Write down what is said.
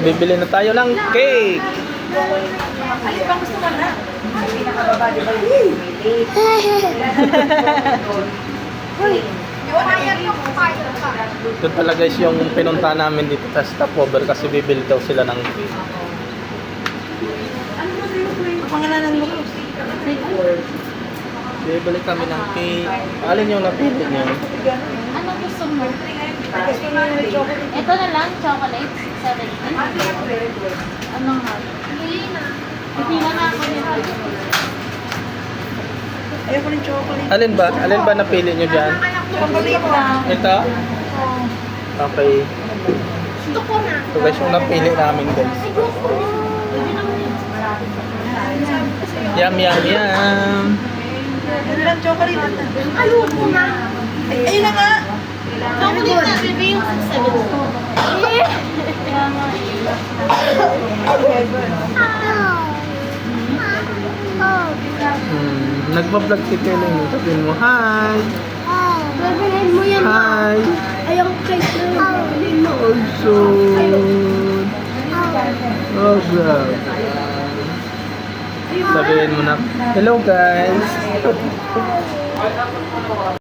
bibili na tayo ng cake. Alin bang gusto mo na? Pinakababa, di ba yung. Ito pala guys yung pinunta namin dito sa stopover kasi bibili daw sila ng cake. Pangalanan mo. Bibili kami ng cake. Alin yung napili niyo? Ano gusto mo? Gusto mo yung chocolate? Ito na lang, chocolate, 70. Anong hot? Pipila na ako nito. Ayoko ng chocolate. Alin ba? Alin ba napili niyo dyan? Chocolate lang. Ito? Okay. Ito guys yung napili namin guys. Yum, yum, yum. Ano lang, chocolate na. Ayoko na. Ay, ayun na nga. Chocolate na, bebe yung 70. Kaya nga. Hmm, nagpa-vlog si Kellen. Sabihin mo, hi! Babahin mo yan, Hi! Ayong cake na. Also, awesome. Sabihin mo na, hello guys!